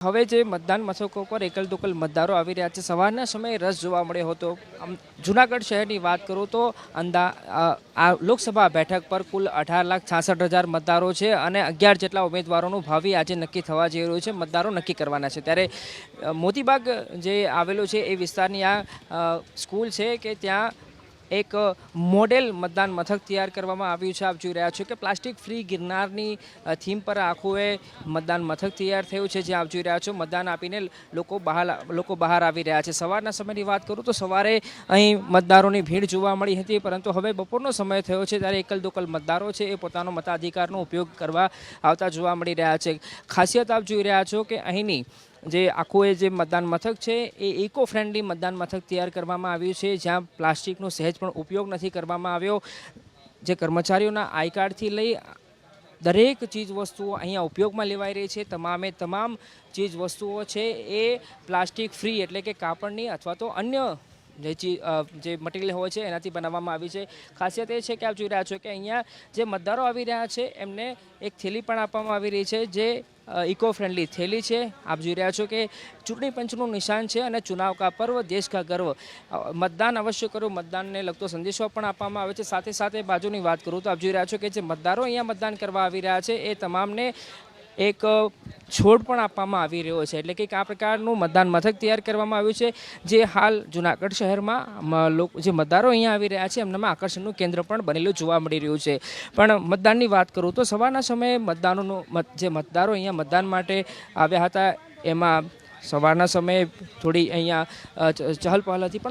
હવે જે મતદાન મથકો પર એકલ દોકલ મતદારો આવી રહ્યા છે, સવારના સમયે રસ જોવા મળ્યો હતો. આમ, જુનાગઢ શહેરની વાત કરું તો અંદા આ લોકસભા બેઠક પર કુલ અઢાર લાખ છાસઠ હજાર મતદારો છે અને અગિયાર જેટલા ઉમેદવારોનું ભાવિ આજે નક્કી થવા જઈ રહ્યું છે, મતદારો નક્કી કરવાના છે. ત્યારે મોતીબાગ જે આવેલો છે એ વિસ્તારની આ સ્કૂલ છે કે ત્યાં એક મોડેલ મતદાન મથક તૈયાર કરવામાં આવ્યું છે. આપ જોઈ રહ્યા છો કે પ્લાસ્ટિક ફ્રી ગિરનારની થીમ પર આખું એ મતદાન મથક તૈયાર થયું છે. જે આપ જોઈ રહ્યા છો, મતદાન આપીને લોકો બહાર લોકો બહાર આવી રહ્યા છે. સવારના સમયની વાત કરું તો સવારે અહીં મતદારોની ભીડ જોવા મળી હતી, પરંતુ હવે બપોરનો સમય થયો છે ત્યારે એકલ દોકલ મતદારો છે એ પોતાનો મતાધિકારનો ઉપયોગ કરવા આવતા જોવા મળી રહ્યા છે. ખાસિયત આપ જોઈ રહ્યા છો કે અહીંની જે આખું એ જે મતદાન મથક છે, એ ઇકો ફ્રેન્ડલી મતદાન મથક તૈયાર કરવામાં આવ્યું છે, જ્યાં પ્લાસ્ટિકનો સહેજ પણ ઉપયોગ નથી કરવામાં આવ્યો. જે કર્મચારીઓના આઈ કાર્ડથી લઈ દરેક ચીજ વસ્તુઓ અહીંયા ઉપયોગમાં લેવાઈ રહી છે. તમામે તમામ ચીજ વસ્તુઓ છે એ પ્લાસ્ટિક ફ્રી એટલે કે કાપડની અથવા તો અન્ય જે મટીરિયલ હોય છે એનાથી બનાવવામાં આવી છે. ખાસિયત એ છે કે આપ જોઈ રહ્યા છો કે અહીંયા જે મતદારો આવી રહ્યા છે, એમને એક થેલી પણ આપવામાં આવી રહી છે, જે ઇકો ફ્રેન્ડલી થેલી છે. આપ જોઈ રહ્યા છો કે ચૂંટણી પંચનું નિશાન છે અને ચુનાવ કા પર્વ, દેશ કા ગર્વ. મતદાન અવશ્ય કરો, મતદાનને લગતો સંદેશો પણ આપવામાં આવે છે. સાથે સાથે બાજુની વાત કરું તો આપ જોઈ રહ્યા છો કે જે મતદારો અહીંયા મતદાન કરવા આવી રહ્યા છે, એ તમામને એક છોડ પણ આપવામાં આવી રહ્યો છે. એટલે કે આ પ્રકારનું મતદાન મથક તૈયાર કરવામાં આવ્યું છે, જે હાલ જુનાગઢ શહેરમાં લોકો, જે મતદારો અહીંયા આવી રહ્યા છે, એમનામાં આકર્ષણનું કેન્દ્ર પણ બનેલું જોવા મળી રહ્યું છે. પણ મતદાનની વાત કરું તો સવારના સમયે મતદાનોનું, મત- જે મતદારો અહીંયા મતદાન માટે આવ્યા હતા, એમાં સવારના સમયે થોડી અહીંયા ચહલ પહલ હતી, પણ